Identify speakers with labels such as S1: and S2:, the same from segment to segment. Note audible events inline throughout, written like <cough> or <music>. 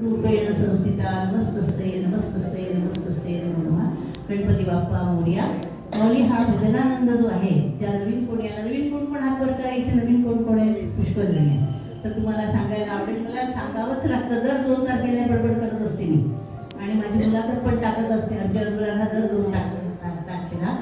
S1: रूपेण संस्थिता नमस्तस्ते नमस्तस्ते नमस्तस्ते नमः गणपती बाप्पा मोर्या मौली हा भजनानंद जो आहे ज्या नवीन कोण या नवीन कोण पण हात वर करा इथे नवीन कोण कोण आहे पुष्कळ नाही आहे तर तुम्हाला सांगायला आवडेल मला सांगावंच लागतं दर दोन तारखेला बडबड करत असते मी आणि माझी मुलाखत पण टाकत असते आमच्या अनुराधा दर दोन तारखेला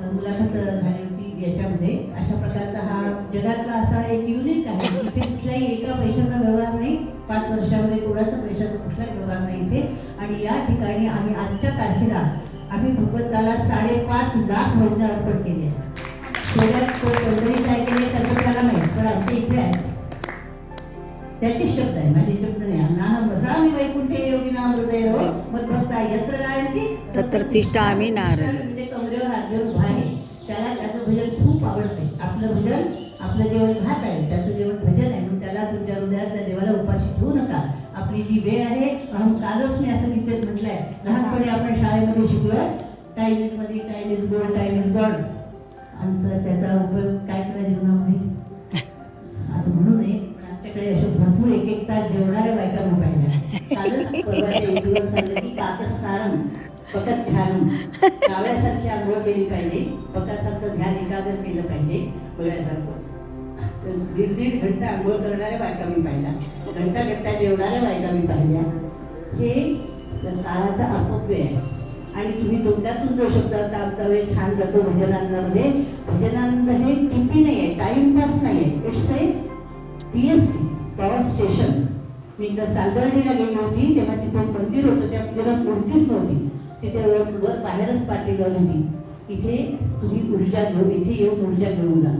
S1: मुलाखत झाली होती याच्यामध्ये अशा प्रकारचा हा जगातला असा एक युनिक आहे तिथे कुठल्याही एका पैशाचा व्यवहार नाही पाच वर्षामध्ये कोणाचा पैशाचा कुठलाही व्यवहार नाही इथे. आणि या ठिकाणी आम्ही आजच्या तारखेला आम्ही भगवंताला साडेपाच लाख भजनं अर्पण केली. पण आमच्या इथे आहे. त्याचे शब्द आहे माझे शब्द नाही. वैकुंठे योगी नाम हृदय हो मग भक्त यत्र गायंती
S2: तत्र तिष्ठामि नारद.
S1: म्हणजे कमरेवर हात घेऊन उभा आहे त्याला त्याचं भजन खूप आवडते. आपलं भजन आपलं जेवण भात काही आपण शाळेमध्ये शिकलोय. Time इजमध्ये time is gold time is god आणि त्याचा उपयोग काय करा जीवनामध्ये? आता म्हणू नये पण आमच्याकडे असे भरपूर एक एक तास जेवणाऱ्या बायका मी पाहिल्या कालच पकत ध्यान. काव्यासारखी आंघोळ केली पाहिजे पकासारखं ध्यान एकाग्र केलं पाहिजे बघायसारखं तर दीड दीड घंटा आंघोळ करणाऱ्या बायका मी पाहिल्या. घंटा घंटा जेवणाऱ्या बायका मी पाहिल्या. हे तर काळाचा अपव्यय आहे. आणि तुम्ही तोंडातून जो शब्द आता आमचा वेळ छान जातो भजनांमध्ये भजनानंद हे टिपी नाही आहे टाइमपास नाही आहे. It's A P S T power station मी एकदा सालदर्डीला गेली होती तेव्हा तिथे एक मंदिर होतं त्या मंदिरात मूर्तीच नव्हती. तिथे वर बाहेरच पाठी लावली होती. इथे तुम्ही ऊर्जा घेऊ इथे येऊन ऊर्जा घेऊन जा.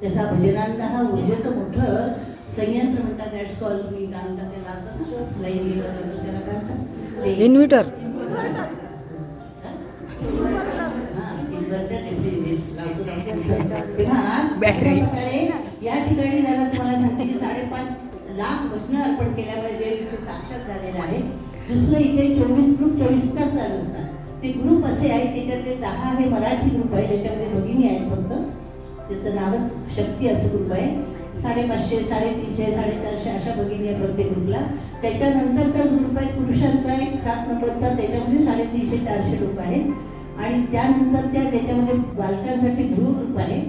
S1: त्याचा भजनानंद हा ऊर्जेचं मोठं संयंत्र म्हणतात दॅट्स कॉल तुम्ही काय म्हणतात त्याला आता लाईन त्याला काय म्हणतात ते-
S2: इन्व्हिटर
S1: बॅटरी या ठिकाणी झाला तुम्हाला सांगते साडेपाच लाख वचनं अर्पण केल्यामुळे देव इथे साक्षात झालेला आहे दुसरं इथे चोवीस ग्रुप चोवीस तास चालू असतात. ते ग्रुप असे आहेत त्याच्यातले दहा हे मराठी ग्रुप आहे ज्याच्यामध्ये भगिनी आहेत फक्त. त्याचं नावच शक्ती असं ग्रुप आहे. साडेपाचशे साडेतीनशे साडेचारशे अशा भगिनी आहे प्रत्येक ग्रुपला. त्याच्यानंतरचा ग्रुप आहे पुरुषांचा एक सात नंबरचा त्याच्यामध्ये साडेतीनशे चारशे लोक आहेत. आणि त्यानंतर त्या त्याच्यामध्ये बालकांसाठी ध्रुव ग्रुप आहे.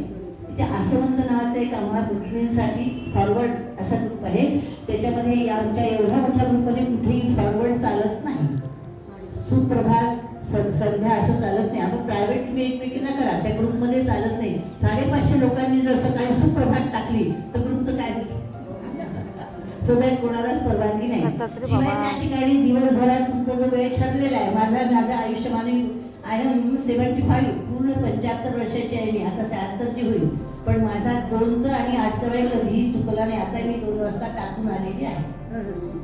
S1: त्या आसवंत नावाचा एक आम्हा भगिनींसाठी फॉरवर्ड असा ग्रुप आहे. त्याच्यामध्ये या आमच्या एवढ्या मोठ्या ग्रुपमध्ये कुठेही फॉरवर्ड चालत नाही. सुप्रभात संध्या असं चालत नाही. आपण प्रायव्हेट तुम्ही एकमेकींना करा. त्या ग्रुपमध्ये चालत नाही. साडेपाचशे लोकांनी जर सकाळी सुप्रभात टाकली तर ग्रुपचं काय? सगळ्यात कोणालाच परवानगी नाही. शिवाय. त्या ठिकाणी दिवसभरात तुमचा जो वेळ ठरलेला आहे माझा माझं आयुष्यमान आय एम सेवन्टी फाईव्ह पूर्ण पंच्याहत्तर वर्षाची आहे मी. आता शहात्तरची होईल. पण माझा दोनचं आणि आठचा वेळ कधीही चुकला नाही. आता मी दोन वाजता टाकून आलेली आहे.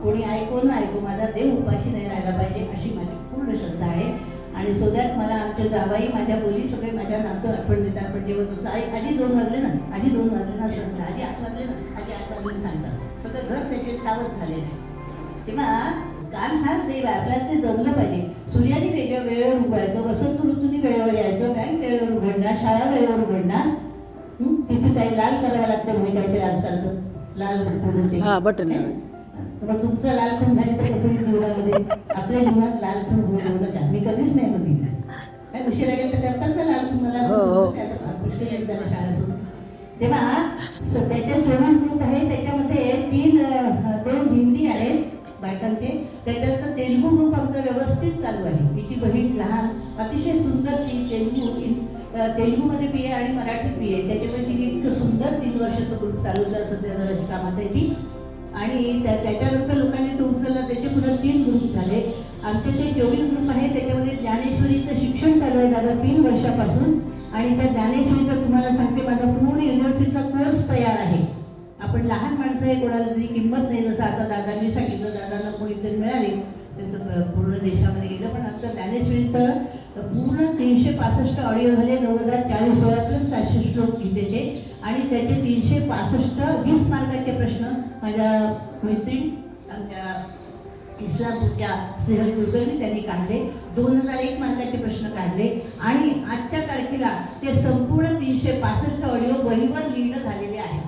S1: कोणी ऐको ना ऐको माझा देव उपाशी नाही राहायला पाहिजे अशी माझी पूर्ण श्रद्धा आहे. आणि सोद्यात मला आमच्या जाबाई माझ्या मुली सगळे माझ्या नातं आठवण देतात. पण जेवत असतं आई आधी दोन वाजले ना आधी दोन वाजले ना सांगतात आधी आठ वाजले ना आधी आठ वाजले सांगतात. सगळं घर त्याचे सावध झालेलं आहे तेव्हा काल हाच देव आहे आपल्याला ते जमलं पाहिजे. सूर्याने वेगळ्या वेळेवर उघडायचं वसंत ऋतूने वेळेवर यायचं बँक वेळेवर उघडणार शाळा वेळेवर उघडणार? तिथे काही लाल करावं लागतं म्हणजे काहीतरी आजकाल लाल
S2: हा, बटन?
S1: मग तुमचं लाल खून झाले तर कसं जीवनामध्ये. आपल्या जीवनात लाल खून होऊ नका मी कधीच नाही म्हणली काय उशिरा गेलं तर करतात ना लाल? खून मला पुष्कळ झालं शाळा सुरू तेव्हा so त्याचे चोवीस ग्रुप आहे त्याच्यामध्ये तीन दोन हिंदी आहेत बायकांचे. त्याच्यात तेलुगू ग्रुप आमचा व्यवस्थित चालू आहे. तिची बहीण लहान अतिशय सुंदर ती तेलुगू तेलुगूमध्ये बी आहे आणि मराठीत बी आहे त्याच्यामुळे तिने इतकं सुंदर तीन वर्षाचं ग्रुप चालू सध्या जराशी कामात आहे ती. आणि त्या त्याच्यानंतर लोकांनी तो उचलला त्याचे पुन्हा तीन ग्रुप झाले. आमचे ते चोवीस ग्रुप आहे त्याच्यामध्ये ज्ञानेश्वरीचं शिक्षण चालू आहे दादा तीन वर्षापासून. आणि त्या ज्ञानेश्वरीचं तुम्हाला सांगते माझा पूर्ण युनिव्हर्सिटीचा कोर्स तयार आहे. आपण लहान माणसं हे कोणाला तरी किंमत नाही. जसं आता दादांनी सांगितलं दादांना कोणीतरी मिळाली. त्यांचं पूर्ण देशामध्ये गेलं. पण आता ज्ञानेश्वरीचं पूर्ण तीनशे पासष्ट ऑडिओ झाले. नऊ हजार चाळीस सोळा प्लस सातशे श्लोक गीतेचे. आणि त्याचे तीनशे पासष्ट वीस मार्काचे प्रश्न माझ्या मैत्रीण आमच्या इस्लामपूरच्या स्नेहल कुलकर्णी त्यांनी काढले. दोन हजार एक मार्काचे प्रश्न काढले. आणि आजच्या तारखेला ते संपूर्ण तीनशे पासष्ट ऑडिओ वहीवर लिहिणं झालेले आहे.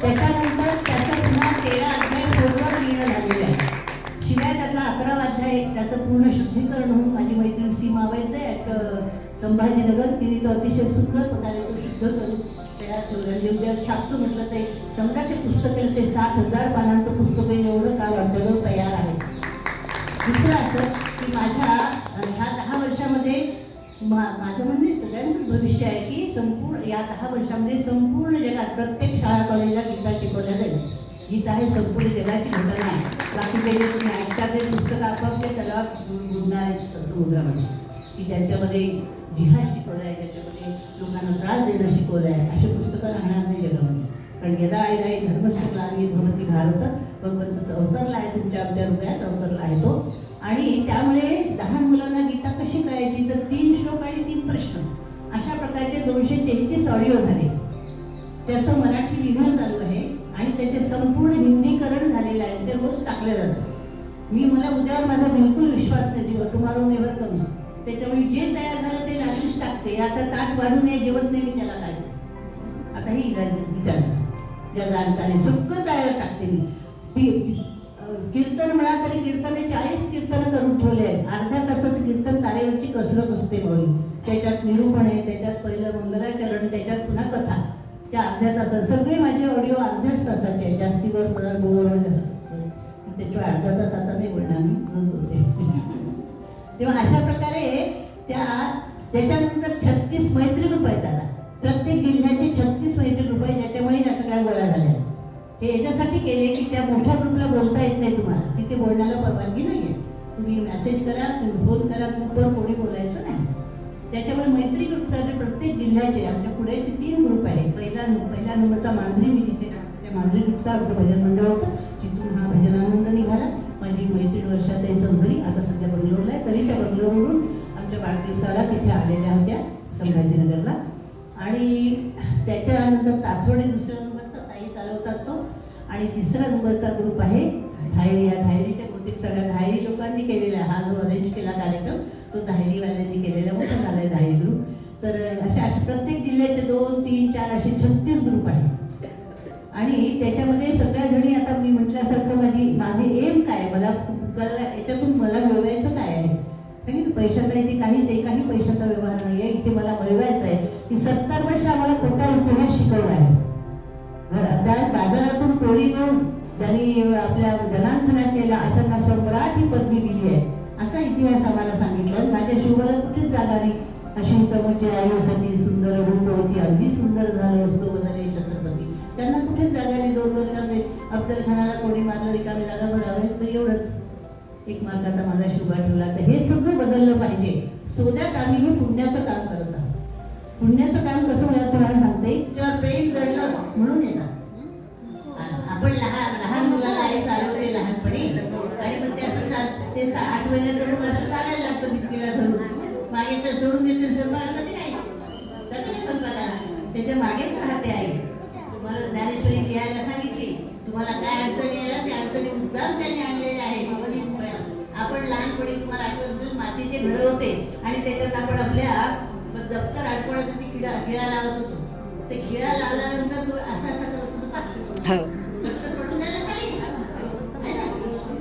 S1: त्याच्यानंतर त्याचा पुन्हा तेरा अध्याय फोनवर लिहिणं झाले अकरावा अध्याय त्याचं पूर्ण शुद्धीकरण होऊन माझी मैत्रीण सीमा वैद्य संभाजीनगर तिने तो अतिशय सुंदर प्रकारे तो शुद्ध करून छापतो म्हटलं ते समजाचे पुस्तक आहे ते सात हजार पानांचं पुस्तक आहे एवढं काल आमच्याजवळ तयार आहे. दुसरं असं की माझ्या ह्या दहा वर्षामध्ये मा माझं म्हणणे सगळ्यांचंच भविष्य आहे की संपूर्ण या दहा वर्षामध्ये संपूर्ण जगात प्रत्येक शाळा कॉलेजला गीता शिकवल्या जाईल. गीता हे संपूर्ण जगाची घटना आहे. बाकी जे तुम्ही ऐकता ते पुस्तकं आपापल्या त्याला बुडणार आहेत समुद्रामध्ये. की त्यांच्यामध्ये जिहाद शिकवलं आहे ज्याच्यामध्ये लोकांना त्रास देणं शिकवलं आहे अशी पुस्तकं राहणार नाही जगामध्ये. कारण गेला आयदा ही धर्मस्थळ आणि भगवती भारत भगवंत अवतरला आहे तुमच्या आमच्या हृदयात अवतरला आहे तो. आणि त्यामुळे लहान मुलांना गीता कशी करायची तर तीन श्लोक आणि तीन प्रश्न. अशा प्रकारचे दोनशे तेहतीस ऑडिओ झाले. त्याचं मराठी लिहिणं चालू आहे आणि त्याचे संपूर्ण हिंदीकरण झालेलं आहे. ते रोज टाकलं जातं. मी मला उद्यावर माझा बिलकुल विश्वास नाही जीवन टुमारो नेवर कमीस त्याच्यामुळे जे तयार झालं टाकते आता ताट वाढून नाही जेवत नाही मी त्याला काय आता हे विचार. ज्या जाणकाने सगळं तयार टाकते मी. ती कीर्तन म्हणा तरी कीर्तने चाळीस कीर्तन करून ठेवले आहेत. अर्ध्या तासाचं कीर्तन तारेवरची कसरत असते बळी त्याच्यात निरूपण आहे त्याच्यात पहिलं मंगलाचरण त्याच्यात पुन्हा कथा. त्या अर्ध्या तासात सगळे माझे ऑडिओ अर्ध्याच तासाचे आहेत. जास्तीवर मला बोलणं त्याच्यावर अर्धा तास आता नाही बोलणार मी. बोलते. <laughs> तेव्हा अशा प्रकारे त्या त्याच्यानंतर छत्तीस मैत्री ग्रुप आहेत आता प्रत्येक जिल्ह्याचे छत्तीस मैत्री ग्रुप आहे ज्याच्यामुळे ह्या सगळ्या गोळ्या झाल्या. हे याच्यासाठी केले की त्या मोठ्या ग्रुपला बोलता येत नाही तुम्हाला. तिथे बोलण्याला परवानगी नाही आहे तुम्ही मेसेज करा तुम्ही फोन करा ग्रुपवर कोणी बोलायचं नाही. त्याच्यामुळे मैत्री ग्रुपसाठी प्रत्येक जिल्ह्याचे आमच्या पुढेचे तीन ग्रुप आहे पहिला पहिल्या नंबरचा मांजरी मी जिथे त्या मांजरी ग्रुपचा आमचं भजन मंडळ होतं. जिथून हा भजनानंद निघाला. माझी मैत्रीण वर्षात चौधरी आता सध्या बंगलोरला आहे. तरी त्या बंगलोरवरून आमच्या वाढदिवसाला तिथे आलेल्या होत्या संभाजीनगरला. आणि त्याच्यानंतर तातोडे दुसऱ्या नंबरचा ताई चालवतात तो. आणि तिसरा नंबरचा ग्रुप आहे धायरी. या धायरीच्या बहुतेक सगळ्या धायरी लोकांनी केलेला आहे. हा जो अरेंज केला कार्यक्रम तो धायरीवाल्यांनी केलेला मोठा झाला आहे धायरी ग्रुप तर अशा अशा प्रत्येक जिल्ह्याचे दोन तीन चार असे छत्तीस ग्रुप आहेत. आणि त्याच्यामध्ये त्यांनी आपल्या जनांतनात केला अशांना सम्राट ही पदवी दिली आहे. असा इतिहास आम्हाला सांगितलं. माझ्या शिवाला कुठेच जागा नाही. अशी चमचे आई सुंदर रूप होती अगदी सुंदर झालं असतो बदले छत्रपती. त्यांना कुठेच जागा नाही दोन वर्षामध्ये अफजल खानाला कोणी मारलं रिकामी जागा भरावे तर एवढंच. एक मार्गाचा माझा शुभा ठेवला तर हे सगळं बदललं पाहिजे. सोन्यात आम्ही हे पुण्याचं काम करत आहोत. पुण्याचं काम कसं होणार? ते असं चालायला लागतं धरून मागे तर सोडून देते स्वयंपाकाला ते नाही जाते स्वयंपाकाला त्याच्या मागेच राहते आहे तुम्हाला ज्ञानेश्वरी लिहायला सांगितली तुम्हाला काय अडचणी आल्या त्या अडचणी मुद्दाम त्यांनी आणलेल्या आहे आपण लहानपणी तुम्हाला आठवत असेल मातीचे घर होते आणि त्याच्यात आपण आपल्या दप्तर अडकवण्यासाठी खिळा खिळा लावत होतो ते खिळा लावल्यानंतर तो असा असा करत होतो का
S2: हो
S1: दप्तर पडून जायला खाली आहे ना?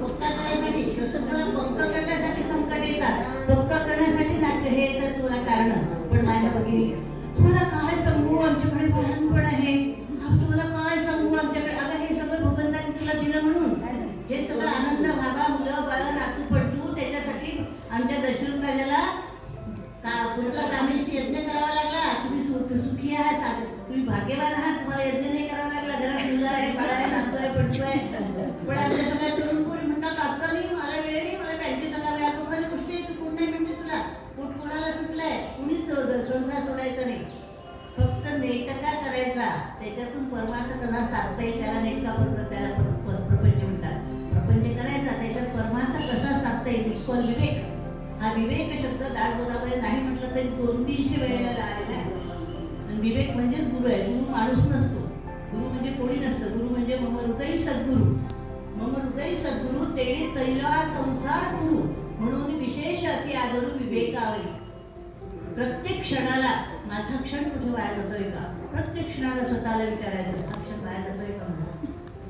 S1: पक्का करण्यासाठी तसं मला पक्का करण्यासाठी संकट येतात पक्का करण्यासाठी नाट्य हे येतात कारण पण माझ्या भगिनी तुम्हाला काय सांगू? आमच्याकडे लहानपण आहे. तुम्हाला काय सांगू? आमच्याकडे आता हे सगळं भगवंताने तुला दिलं म्हणून. हे सगळं आनंद भागा मुलं बाळा नातू पडतू त्याच्यासाठी आमच्या दशरथ राजाला का पुत्र कामेशी यज्ञ करावा विवेक. हा विवेक शब्द दासबोधामध्ये नाही म्हटलं तरी दोन तीनशे वेळेला आलेला आहे. आणि विवेक म्हणजेच गुरु आहे. गुरु माणूस नसतो. गुरु म्हणजे कोणी नसतं. गुरु म्हणजे मम हृदय सद्गुरु. मम हृदय सद्गुरु तेणे तैला संसार गुरु. म्हणून विशेष अति आदरू विवेकावे. प्रत्येक क्षणाला माझा क्षण कुठे वाया जातोय का? प्रत्येक क्षणाला स्वतःला विचारायचं हा क्षण वाया जातोय का माझा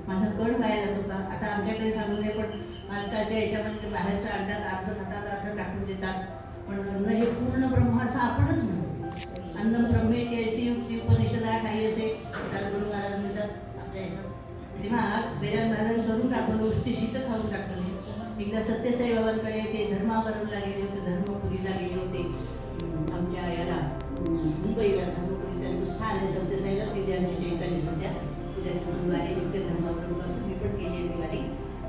S1: माझा कण वाया जातो का? आता आमच्याकडे सांगू नये पण माणसाच्या याच्यामध्ये बाहेरच्या अंड्यात अंडात अर्ध खातात अर्ध टाकून देतात. पण अन्न हे पूर्ण ब्रह्म असं आपणच म्हणतो. अन्न ब्रह्मे अशी युक्ती उपनिषदा काही असे गुरु महाराज म्हणतात आपल्या ह्याच्यात तेव्हा वेदांत महाराजांनी करून दाखवलं उष्टी शीत खाऊन टाकली एकदा सत्यसाई बाबांकडे ते धर्मावरणला गेले होते धर्मपुरीला गेले होते. आमच्या याला मुंबईला धर्मपुरी त्यांचं स्थान आहे सत्यसाईला गेले आमच्या चैताली सध्या. उद्या गुरुवारी तिथे धर्मावरणपासून मी पण गेली आहे दिवाळी.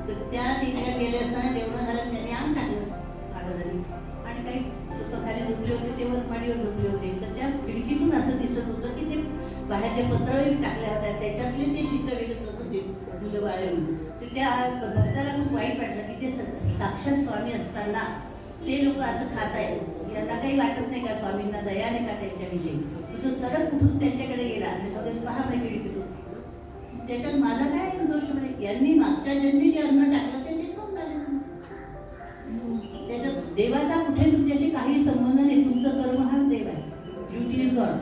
S1: तर त्या तिथे गेले असताना जेवण झालं त्यांनी आम टाकलं महाराजांनी आणि काही लोक खाली झोपले होते ते वरमाडीवर झोपले होते. तर त्या खिडकीतून असं दिसत होतं की ते बाहेरच्या पत्रावळी टाकल्या होत्या त्याच्यातले ते शीत विकत होतं ते मुलं बाळून तर त्या भक्ताला खूप वाईट वाटलं की ते स- साक्षात स्वामी असताना ते लोक असं खात आहेत. यांना काही वाटत नाही का स्वामींना दया नाही का त्यांच्याविषयी? तो तडक उठून त्यांच्याकडे गेला आणि मग पहा माहिती खिडकीतून. त्याच्यात माझा काय दोष यांनी मागच्या जन्मी जे अन्न टाकलं ते ते खाऊन. त्याच्यात देवाचा कुठे तुमच्याशी काही संबंध नाही. तुमचं कर्म हाच देव आहे. ड्युटी इज गॉड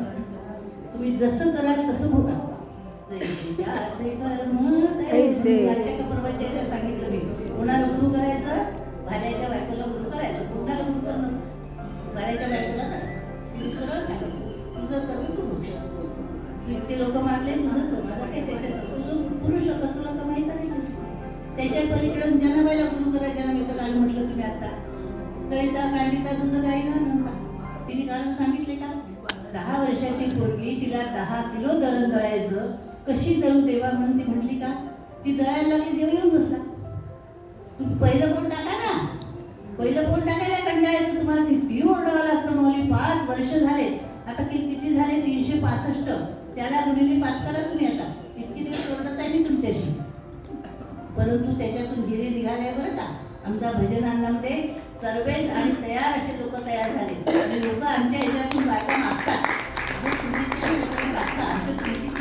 S1: तुम्ही जसं कराल तसं भोगा. सांगितलं मी. कोणाला गुरु करायचं? भाड्याच्या बायकोला गुरु करायचं. कोणाला गुरु करणं भाड्याच्या बायकोला ना तिने सरळ सांगितलं. तुझं कर्म तू भोगशील. ते लोक मानले म्हणत तो माझा काय त्याच्या तुझं पुरुष होता तुला माहीत आहे? त्याच्या पलीकडे ज्यांना गुरु करायच्या ना मी तर काल म्हटलं तुम्ही आता. कळिता कांडिता तुझं काही न नव्हता तिने कारण सांगितले का? दहा वर्षाची पोरगी तिला दहा किलो दळण दळायचं. कशी दळू देवा म्हणून ती म्हटली का? ती दळायला लागली देव येऊन बसला. तू पहिलं बोट टाका ना. पहिलं बोट टाकायला कंटाळायचं तुम्हाला. किती ओरडावं लागतं मौली पाच वर्ष झाले. आता किती झाले? तीनशे पासष्ट. त्याला गुणिले पाच करा तुम्ही. त्याच्यातून हिरे निघाले बरं का? आमच्या भजनांमध्ये सर्वेच आणि तयार असे लोक तयार झाले. आणि लोक आमच्या ह्याच्यातून बायका मागतात. अहो, तुमची लोक मागतात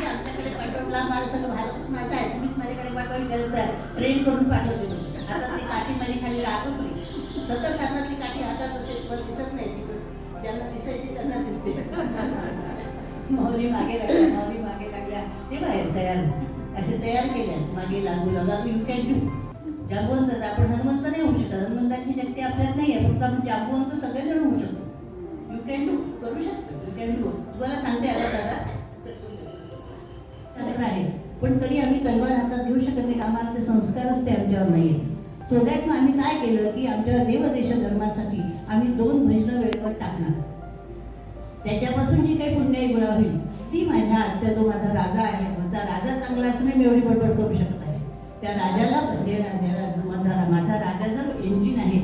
S1: आमच्याकडे पाठवला मला सगळं भारतच माझं आहे. तुम्हीच माझ्याकडे पाठवायची गरज आहे ट्रेन करून पाठवले आता ती काठी माझी खाली राहतच नाही. सतत हातात ती काठी हातात असते पण दिसत नाही तिकडे. ज्यांना दिसायची त्यांना दिसते. <laughs> माऊली मागे लागल्या माऊली मागे लागल्या. ते बाहेर तयार असे तयार केल्या मागे लागू लागा यू कॅन जागवंत आपण हनुमंत नाही होऊ शकत. हनुमंताची शक्ती आपल्यात नाही आहे फक्त आपण म्हणजे जागवंत सगळेजण होऊ शकतो. यू कॅन डू करू शकतो. यू कॅन डू तुम्हाला सांगते आता दादा. तसं आहे पण तरी आम्ही तलवार हातात घेऊ शकत नाही. कामाला आम्हाला ते संस्कारच ते आमच्यावर नाही आहेत सो दॅट मग आम्ही काय केलं की आमच्या देवदेश धर्मासाठी आम्ही दोन भजनं वेळेवर टाकणार. त्याच्यापासून जी काही पुण्याई गोळा होईल. ती माझ्या आजचा जो माझा राजा आहे. माझा राजा चांगला असं मी एवढी बडबड करू शकत आहे त्या राजाला माझा माझा राजा जर इंजिन आहे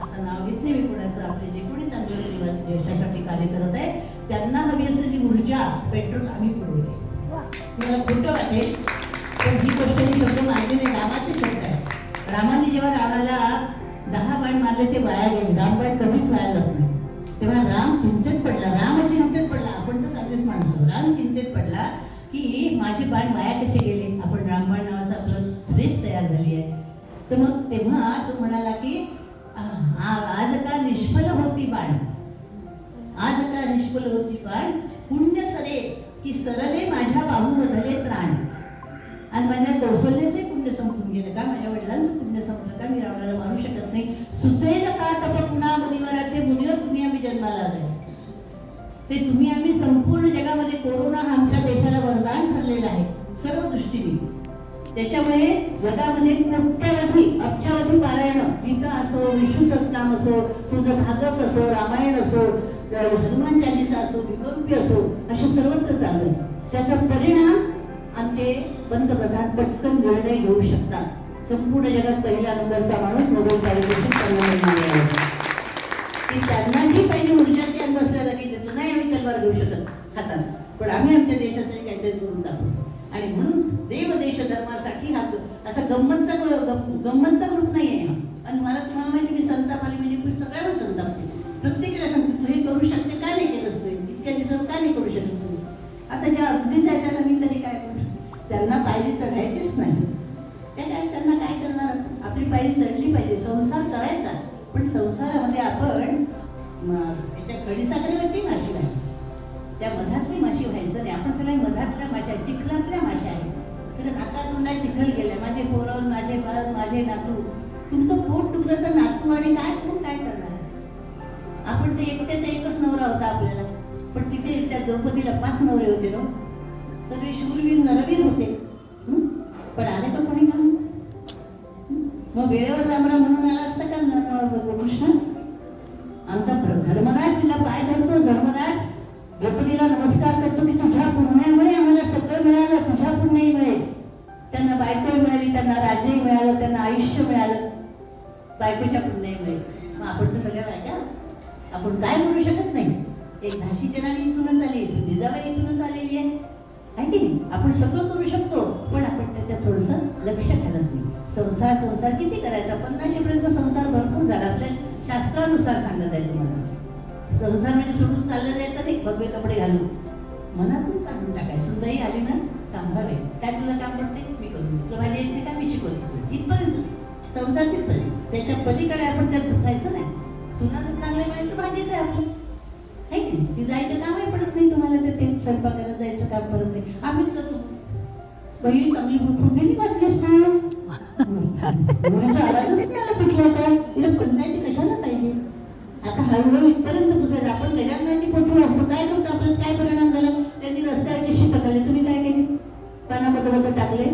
S1: आता नाव घेतले मी कोणाचं आपले जे कोणी चांगलं देशासाठी कार्य करत आहे त्यांना हवी असलेली ऊर्जा पेट्रोल आम्ही पुरवली तुम्हाला खोटं वाटेल पण ही गोष्ट ही शब्द माहिती नाही रामाचे शब्द आहे. रामाने जेव्हा रावणाला दहा बाण मारले ते वाया गेले. रामबाण कधीच वाया जात नाही. तेव्हा राम चिंतेत पडला. राम की माझी बाण माया कशी गेले? आपण रामबाण नावाचा आपलं रेस तयार झाली आहे. तर मग तेव्हा तो म्हणाला की आज का निष्फल होती बाण? आज का निष्फल होती बाण? पुण्य सरे की सरले माझ्या बाहू मधले त्राण आणि माझ्या कौशल्याचे पुण्य संपून गेलं. का? माझ्या वडिलांचं पुण्य संपलं का? मी रावणाला मारू शकत नाही. सुचेल का तप पुन्हा ते तुम्ही आम्ही संपूर्ण जगामध्ये कोरोना हा आमच्या देशाला वरदान ठरलेला आहे सर्व दृष्टीने. त्याच्यामुळे जगामध्ये कोट्यावधी अब्जावधी पारायण गीता असो विष्णू सतनाम असो तुझं भागवत असो रामायण असो हनुमान चालिसा असो विकल्पी असो असे सर्वत्र चालू आहे. त्याचा परिणाम आमचे पंतप्रधान पटकन निर्णय घेऊ शकतात. संपूर्ण जगात पहिला नंबरचा माणूस नोबेल पारितोषिक त्यांना मिळाले आहे की त्यांना जी पहिली ऊर्जा ती अंग असल्याला नाही आम्ही तलवार घेऊ शकत हातात पण आम्ही आमच्या देशासाठी काहीतरी करून दाखवू आणि म्हणून देव देश धर्मासाठी हा असा गंमतचा गंमतचा ग्रुप नाही आहे हा. आणि मला तुम्हाला माहिती मी संताप आली म्हणजे मी सगळ्यांना संतापते प्रत्येकाला सांगते तू हे करू शकते का नाही केलंस तू इतक्या दिवसात का नाही करू शकत तुम्ही आता ज्या अगदीच आहे त्यांना मी तरी काय करू शकते? त्यांना पायरी चढायचीच नाही. त्या काय त्यांना काय करणार? आपली पायरी चढली पाहिजे. संसार करायचा. पण संसारामध्ये आपण याच्या खडीसाखरेवरची घरातल्या माशा चिखलातल्या माशा आहेत. तिथे नाका चिखल गेल्या माझे पोरं माझे बाळ माझे नातू. तुमचं पोट दुखलं तर नातू आणि काय? कोण काय करणार? आपण ते एकट्याचा एकच नवरा होता आपल्याला. पण तिथे त्या द्रौपदीला पाच नवरे होते ना सगळे शूरवीर नरवीर होते. पण आले तर कोणी का मग वेळेवर रामराम म्हणून आला असता का कृष्ण? आमचा धर्मराज तिला पाय धरतो धर्मराज. द्रौपदीला नमस्कार करतो की तुझ्या पुण्यामुळे आम्हाला सगळं मिळालं तुझ्या पुण्याही मिळेल. त्यांना बायको मिळाली त्यांना राज्यही मिळालं त्यांना आयुष्य मिळालं. बायकोच्या पुण्याही मिळेल. मग आपण तर सगळ्या बायका आपण काय करू शकत नाही? एक झाशीची राणी इथूनच आली जिजाबाई इथूनच आलेली आहे. आहे की नाही? आपण सगळं करू शकतो पण आपण त्याच्यात थोडंसं लक्ष घालत नाही. संसार संसार किती करायचा? पन्नाशेपर्यंत संसार भरपूर झाला. आपल्या शास्त्रानुसार सांगत आहे तुम्हाला. संसार म्हणजे सोडून चाललं जायचं नाही. भगवे कपडे घालून. मनातून काढून टाकाय सुद्धाही आली ना सांभाळे. काय तुला काम पडते मी करून तुला माझ्या येते का? मी शिकवते इथपर्यंत. संसार तिथपर्यंत. त्याच्या पलीकडे आपण त्यात घुसायचं नाही. सुना जर चांगले मिळेल तर भाग्यच आहे आपलं. आहे की? ती जायचं कामही पडत नाही तुम्हाला ते स्वयंपाकाला जायचं काम पडत नाही. आम्हीच जातो बहीण चांगली ना आवाजच नाही <laughs> तर तिला पंचायती आता हळूहळू इथपर्यंत घुसायचं आपण गजाननाची पोथी असतो काय करतो आपल्याला काय परिणाम झाला? त्यांनी रस्त्यावरची शी तुम्ही काय केली? पाना बदल टाकले.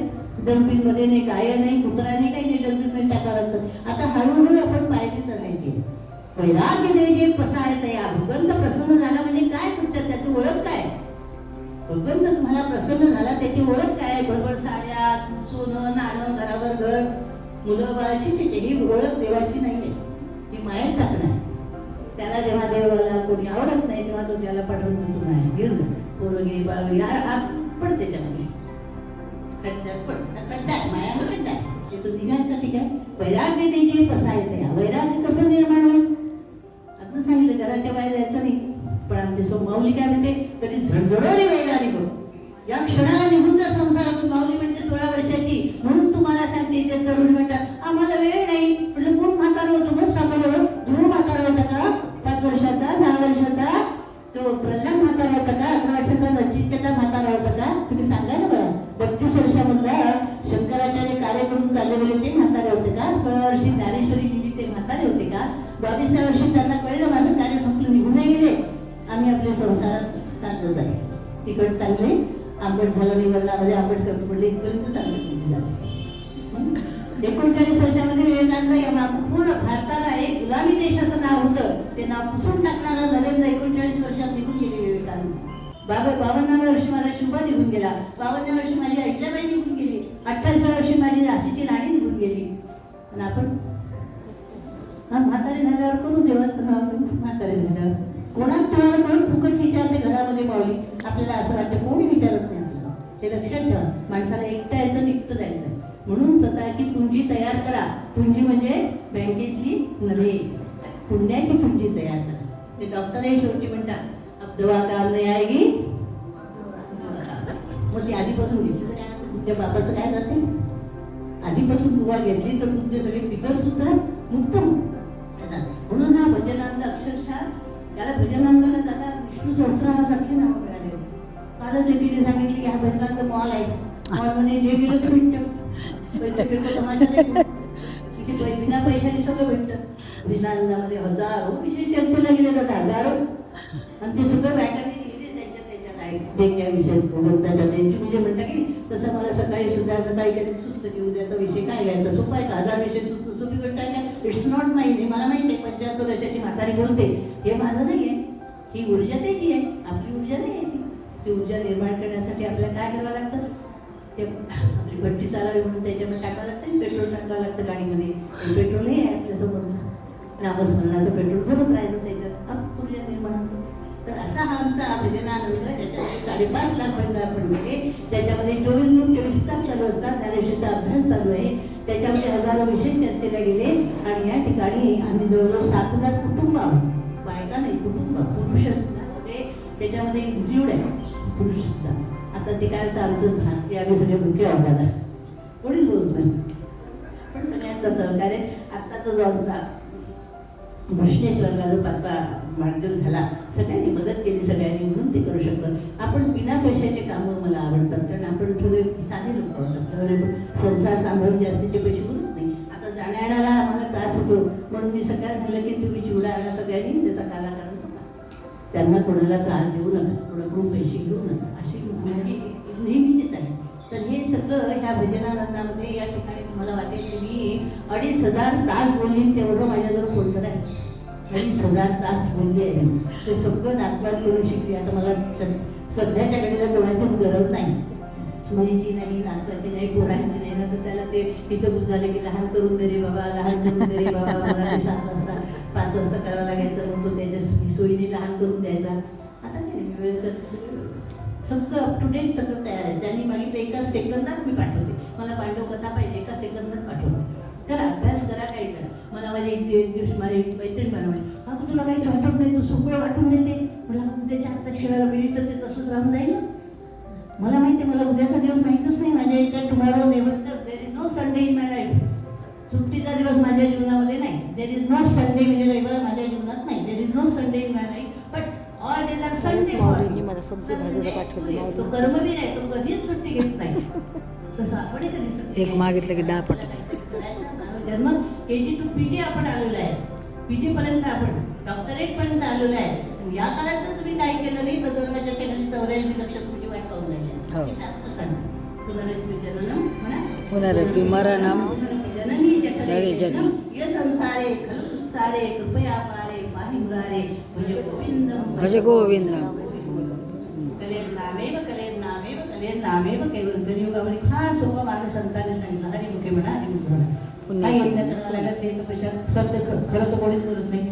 S1: डस्टबिनमध्ये नाही गाय नाही कुत्रा नाही काही नाही डस्टबिनमध्ये टाकावं लागतं. आता हळूहळू आपण पायरी चढायची वैराग्य द्यायचे पसायत या भूगंत प्रसन्न झाला म्हणजे काय तुमच्या त्याची ओळख काय? भगवंत तुम्हाला प्रसन्न झाला त्याची ओळख काय बरोबर साड्या सोनं नाणं घरावर घर मुलं बाळाची ही ओळख देवाची नाहीये. ती माहेर टाकणार. त्याला जेव्हा देवाला कोणी आवडत नाही तेव्हा तो त्याला पाठवून म्हणतो नाही घेऊन पोरगी बाळगी पड त्याच्यामध्ये. ते तो वैराग्य त्याचे पसायचे वैराग्य कसं निर्माण होईल? आता सांगितलं घराच्या बाहेर जायचं नाही. पण आमची सो माऊली काय म्हणते? तरी झणझडवली वैरागी बघ. या क्षणाला निघून जा संसारातून. माऊली म्हणते सोळा वर्षाची. म्हणून तुम्हाला सांगते ते तरुण वर्षाचा नचित्याचा म्हातारा होता तुम्ही सांगा ना बरं? बत्तीस वर्षामधला शंकराचार्य कार्य करून चालले गेले ते म्हातारे होते का? सोळा वर्षी ज्ञानेश्वरी गेली ते म्हातारे होते का? बावीसव्या वर्षी त्यांना कळलं माझं कार्य संपलं निघूनही गेले. आम्ही आपल्या संसारात चांगलं आहे तिकड चांगले आंबट झालं निवडणामध्ये म्हणजे आंबट करतो पडले इथपर्यंत चांगले पुढे एकोणचाळीस वर्षामध्ये विवेकानंद पूर्ण भारताला एक गुलामी देश असं नाव होतं. ते नाव पुसून टाकणारा नरेंद्र बाबा बावन्नाव्या वर्षी माझा शुभा निघून गेला. बावन्नाव्या वर्षी माझी अहिल्याबाई निघून गेली. अठ्ठावीसाव्या वर्षी माझी जातीची राणी निघून गेली. पण आपण हा म्हातारी झाल्यावर करू देवाचं नाव घेऊ झाल्यावर. कोणाच तुम्हाला कोण फुकट विचारते घरामध्ये पावली? आपल्याला असं वाटतं कोणी विचारत नाही आपल्याला. ते लक्षात ठेवा. माणसाला एकटं यायचं निघतं जायचं. म्हणून स्वतःची पुंजी तयार करा. पुंजी म्हणजे बँकेतली नव्हे. पुण्याची पुंजी तयार करा. ते डॉक्टरही शेवटी म्हणतात अब दवा काम नाही आएगी मग ती आधीपासून घेतली तर काय तुमच्या बापाचं काय जाते आधीपासून दुवा घेतली तर तुमचे सगळे पिकं सुद्धा मुक्त म्हणून हा भजनांद अक्षरशः त्याला भजनांदाला दादा विष्णू सहस्रासारखे नाव मिळाले कालच एकीने सांगितले की हा भजनांद मॉल आहे. मॉल म्हणे जे गेलं ते भेटतं. पैसे फेको तमाशा बिना पैशाने सगळं भेटतं. भजनांदामध्ये हजारो विषय चर्चेला गेले जातात हजारो. आणि ते सगळं बँकाने लिहिले त्यांच्या त्याच्यात आहे देण्याविषयी बोलतात. त्यांची म्हणजे म्हणतात की तसं मला सकाळी सुद्धा आता काही सुस्त की उद्याचा विषय काय घ्यायचा सोपा आहे का? हजार विषय सुस्त सोपी गोष्ट आहे का इट्स नॉट माइंड हे मला माहिती आहे पंच्याहत्तर वर्षाची म्हातारी बोलते. हे माझं नाही आहे. ही ऊर्जा त्याची आहे. आपली ऊर्जा नाही आहे ती. ऊर्जा निर्माण करण्यासाठी आपल्याला काय करावं लागतं? ते आपली भट्टी चालावी म्हणून त्याच्यामध्ये टाकावं लागतं आणि पेट्रोल टाकावं लागतं गाडीमध्ये. पेट्रोल नाही आहे आपल्यासमोर. नामस्मरणाचं पेट्रोल भरत राहायचं आमचा भजनानंद त्याच्यामध्ये साडेपाच लाख महिला आपण गेले त्याच्यामध्ये चोवीस दोन चोवीस तास चालू असतात. त्या दिवशीचा अभ्यास चालू आहे. त्याच्यामध्ये हजारो विषय चर्चेला गेले. आणि या ठिकाणी आम्ही जवळजवळ सात हजार कुटुंब आहोत. बायका नाही कुटुंब पुरुष सुद्धा. सगळे त्याच्यामध्ये इन्क्ल्यूड आहे. पुरुष सुद्धा. आता ते काय होतं आमचं भारतीय आम्ही सगळे मुख्य वाटायला कोणीच बोलत नाही. पण सगळ्यांचा सहकार्य आत्ताचा जो घृष्णेश्वरला जो पाचवा वाढदिवस झाला. सगळ्यांनी मदत केली सगळ्यांनी म्हणून ते करू शकतो. आपण बिना पैशाचे कामं मला आवडतात कारण आपण थोडे साधे लोक आहोत. संसार सांभाळून जास्तीचे पैसे बोलत नाही. आता जाण्या होतो. म्हणून मी सगळ्यात म्हटलं की तुम्ही चिवडा आला सगळ्यांनी त्याचा काला कारण होता त्यांना कोणाला त्रास देऊ नका कोणाकडून पैसे घेऊ नका. अशी म्हणजे नेहमीचीच आहे तर हे सगळं ह्या भजनानंदामध्ये या ठिकाणी तुम्हाला वाटेल मी अडीच हजार तास बोलली तेवढं माझ्याजवळ कोणतं आहे अडीच हजार तास बोलली आहे. ते सगळं नाटकात करून शिकली. आता मला सध्याच्या घडीला कोणाचीच गरज नाही. सुनीची नाही नाचाची नाही पोरांची नाही. ना तर त्याला ते इथं झालं की लहान करून दे रे बाबा लहान करून दे रे बाबा. मला ते सात वाजता पाच वाजता करावं लागायचं. मग तो त्याच्या सोयीने लहान करून द्यायचा. आता काय नाही, वेळ करते सगळं. अप टू डेट सगळं तयार आहे. त्यांनी मागितलं एका सेकंदात मी पाठवते. मला पांडव कथा पाहिजे एका सेकंदात पाठवते. करा अभ्यास करा काही करा. मला माझे एक एक दिवस माझी एक मैत्रीण बनवाय अगं तुला काही वाटत नाही तू सगळं वाटून देते. मला उद्याच्या आता शिवायला मिळली तर ते तसंच राहून जाईल ना. मला माहिती आहे, मला उद्याचा दिवस माहीतच नाही. माझ्या याच्यात tomorrow नेवंत there is no Sunday in my life सुट्टीचा दिवस माझ्या जीवनामध्ये नाही. देर इज नो संडे म्हणजे रविवार माझ्या जीवनात नाही. There is no Sunday in my life
S2: माऊलींनी मला सब्जी भाजीला पाठवली,
S1: तो
S2: माऊलींनी.
S1: कर्मवीर आहे तो कधीच सुट्टी घेत नाही. तसं आपण कधी सुट्टी
S2: एक? मागितलं की दहा पटक
S1: जन्म के जी टू पी जी आपण आलेलो आहे. पी जी पर्यंत आपण डॉक्टरेट पर्यंत आलेलो आहे. या काळात जर तुम्ही काही केलं नाही तर दरवाजा केल्याने चौऱ्याऐंशी लक्ष तुमची वाट पाहून राहिली. शास्त्र सांगतं पुनरपी जननी
S2: जरी
S1: जठरे. ये संसारे खलु सुस्तारे कृपया भज गोविंदम
S2: भज गोविंदम
S1: कलेर नामेव कलेर नामेव कलेर नामेव केवळ कलियुगामध्ये फार सोपा मार्ग संतांनी सांगितला. हरिमुखे म्हणा हरिमुख म्हणा.
S2: पुण्याची
S1: काही आपल्या जन्माला लागत नाही तर पैशात सत्य ख- खरं तर कोणीच बोलत नाही.